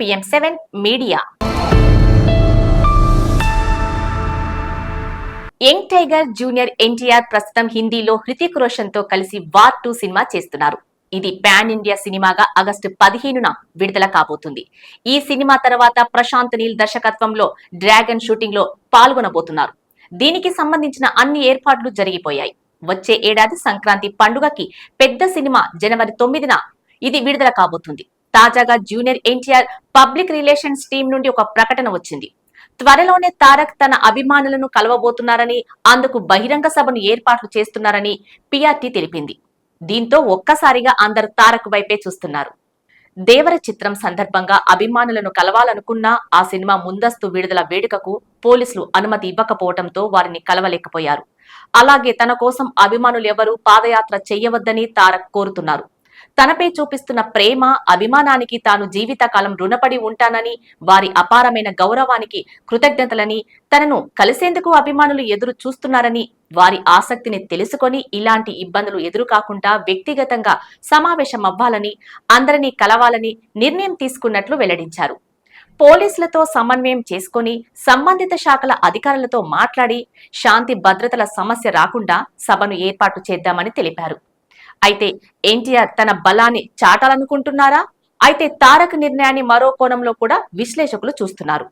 PM seven media young tiger junior NTR ప్రస్తుతం హిందీలో హృతిక్ రోషన్తో కలిసి వార్ టూ సినిమా చేస్తున్నారు. ఇది పాన్ ఇండియా సినిమాగా ఆగస్టు పదిహేనున విడుదల కాబోతుంది. ఈ సినిమా తర్వాత ప్రశాంత్ నీల్ దర్శకత్వంలో డ్రాగన్ షూటింగ్లో పాల్గొనబోతున్నారు. దీనికి సంబంధించిన అన్ని ఏర్పాట్లు జరిగిపోయాయి. వచ్చే ఏడాది సంక్రాంతి పండుగకి పెద్ద సినిమా జనవరి తొమ్మిదిన ఇది విడుదల కాబోతుంది. తాజాగా junior NTR public relations team నుండి ఒక ప్రకటన వచ్చింది. త్వరలోనే తారక్ తన అభిమానులను కలవబోతున్నారని అందుకు బహిరంగ సభను ఏర్పాట్లు చేస్తున్నారని పిఆర్టీ తెలిపింది. దీంతో ఒక్కసారిగా అందరు తారక్ వైపే చూస్తున్నారు. దేవర చిత్రం సందర్భంగా అభిమానులను కలవాలనుకున్నా ఆ సినిమా ముందస్తు విడుదల వేడుకకు పోలీసులు అనుమతి ఇవ్వకపోవడంతో వారిని కలవలేకపోయారు. అలాగే తన కోసం అభిమానులు ఎవరూ పాదయాత్ర చెయ్యవద్దని తారక్ కోరుతున్నారు. తనపై చూపిస్తున్న ప్రేమ అభిమానానికి తాను జీవితకాలం రుణపడి ఉంటానని వారి అపారమైన గౌరవానికి కృతజ్ఞతలని తనను కలిసేందుకు అభిమానులు ఎదురు చూస్తున్నారని వారి ఆసక్తిని తెలుసుకొని ఇలాంటి ఇబ్బందులు ఎదురు కాకుండా వ్యక్తిగతంగా సమావేశం అవ్వాలని అందరినీ కలవాలని నిర్ణయం తీసుకున్నట్లు వెల్లడించారు. పోలీసులతో సమన్వయం చేసుకొని సంబంధిత శాఖల అధికారులతో మాట్లాడి శాంతి భద్రతల సమస్య రాకుండా సభను ఏర్పాటు చేద్దామని తెలిపారు. అయితే ఎన్టీఆర్ తన బలాన్ని చాటాలనుకుంటున్నారా? అయితే తారక్ నిర్ణయాన్ని మరో కోణంలో కూడా విశ్లేషకులు చూస్తున్నారు.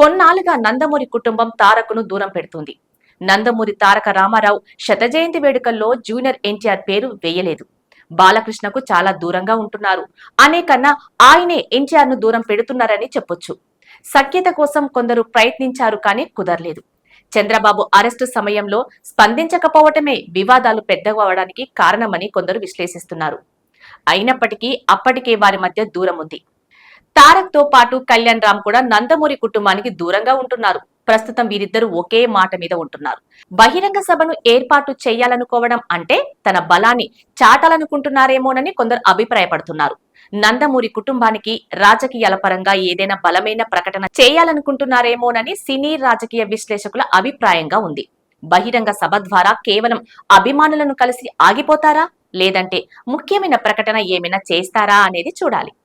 కొన్నాళ్ళుగా నందమూరి కుటుంబం తారకును దూరం పెడుతుంది. నందమూరి తారక రామారావు శత జయంతి వేడుకల్లో జూనియర్ ఎన్టీఆర్ పేరు వేయలేదు. బాలకృష్ణకు చాలా దూరంగా ఉంటున్నారు. అనేకన్నా ఆయనే ఎన్టీఆర్ను దూరం పెడుతున్నారని చెప్పొచ్చు. సఖ్యత కోసం కొందరు ప్రయత్నించారు కానీ కుదరలేదు. చంద్రబాబు అరెస్టు సమయంలో స్పందించకపోవటమే వివాదాలు పెద్దవడానికి కారణమని కొందరు విశ్లేషిస్తున్నారు. అయినప్పటికీ అప్పటికే వారి మధ్య దూరం ఉంది తారక్తో పాటు కళ్యాణ్ రామ్ కూడా నందమూరి కుటుంబానికి దూరంగా ఉంటున్నారు. ప్రస్తుతం వీరిద్దరూ ఒకే మాట మీద ఉంటున్నారు. బహిరంగ సభను ఏర్పాటు చేయాలనుకోవడం అంటే తన బలాన్ని చాటాలనుకుంటున్నారేమోనని కొందరు అభిప్రాయపడుతున్నారు. నందమూరి కుటుంబానికి రాజకీయాల పరంగా ఏదైనా బలమైన ప్రకటన చేయాలనుకుంటున్నారేమోనని సినీ రాజకీయ విశ్లేషకుల అభిప్రాయంగా ఉంది. బహిరంగ సభ ద్వారా కేవలం అభిమానులను కలిసి ఆగిపోతారా? లేదంటే ముఖ్యమైన ప్రకటన ఏమైనా చేస్తారా అనేది చూడాలి.